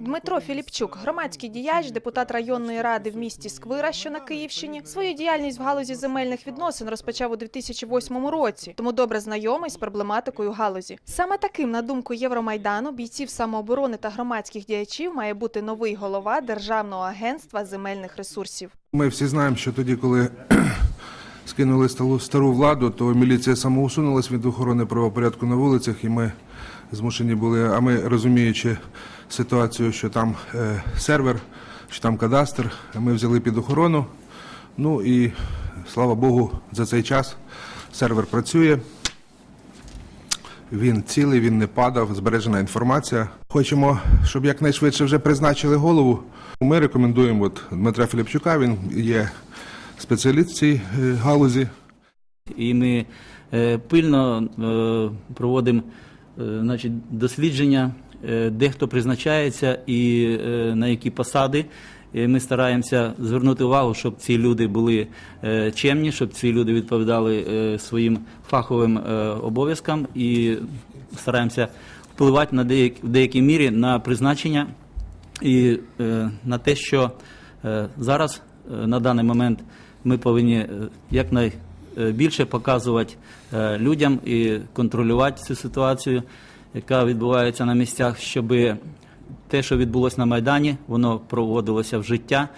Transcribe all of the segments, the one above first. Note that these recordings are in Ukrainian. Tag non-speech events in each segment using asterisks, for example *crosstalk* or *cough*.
Дмитро Філіпчук, громадський діяч, депутат районної ради в місті Сквира, що на Київщині, свою діяльність в галузі земельних відносин розпочав у 2008 році, тому добре знайомий з проблематикою галузі. Саме таким, на думку Євромайдану, бійців самооборони та громадських діячів має бути новий голова Державного агентства земельних ресурсів. Ми всі знаємо, що тоді, коли *clears throat* скинули стару, стару владу, то міліція самоусунулась від охорони правопорядку на вулицях, і ми змушені були, а ми розуміючи ситуацію, що там е, сервер, що там кадастр, ми взяли під охорону. Ну і слава Богу, за цей час сервер працює. Він цілий, він не падав, збережена інформація. Хочемо, щоб якнайшвидше вже призначили голову. Ми рекомендуємо от Дмитра Філіпчука. Він є спеціаліст в цій е, галузі. І ми е, пильно проводимо значить, дослідження, е, де хто призначається і е, на які посади. Ми стараємося звернути увагу, щоб ці люди були е, чемні, щоб ці люди відповідали своїм фаховим обов'язкам і стараємося впливати на деяк, в деякій мірі на призначення і на те, що зараз на даний момент ми повинні якнайбільше показувати людям і контролювати цю ситуацію, яка відбувається на місцях, щоб те, що відбулося на Майдані, воно проводилося в життя,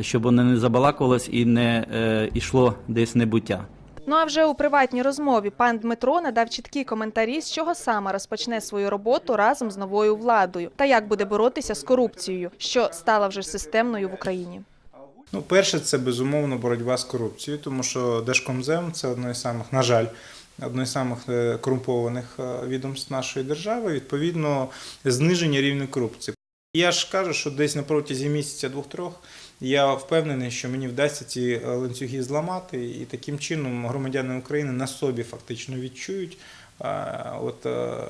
щоб воно не забалакувалось і не е, йшло десь небуття. Ну а вже у приватній розмові пан Дмитро надав чіткі коментарі, з чого саме розпочне свою роботу разом з новою владою та як буде боротися з корупцією, що стала вже системною в Україні. Ну, перше, це безумовно боротьба з корупцією, тому що Держкомзем це одне із самих, на жаль, одне із самих е, корумпованих е, відомств нашої держави. Відповідно, зниження рівня корупції. Я ж кажу, що десь на протязі місяця двох-трьох я впевнений, що мені вдасться ці е, ланцюги зламати, і таким чином громадяни України на собі фактично відчують. От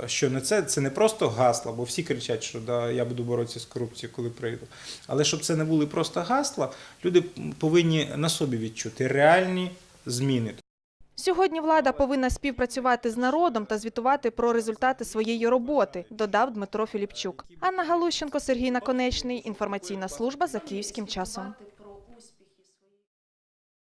що не це, це не просто гасла, бо всі кричать, що да, я буду боротися з корупцією, коли прийду. Але щоб це не були просто гасла, люди повинні на собі відчути реальні зміни. Сьогодні влада повинна співпрацювати з народом та звітувати про результати своєї роботи, додав Дмитро Філіпчук. Анна Галущенко, Сергій Наконечний. Інформаційна служба за київським часом.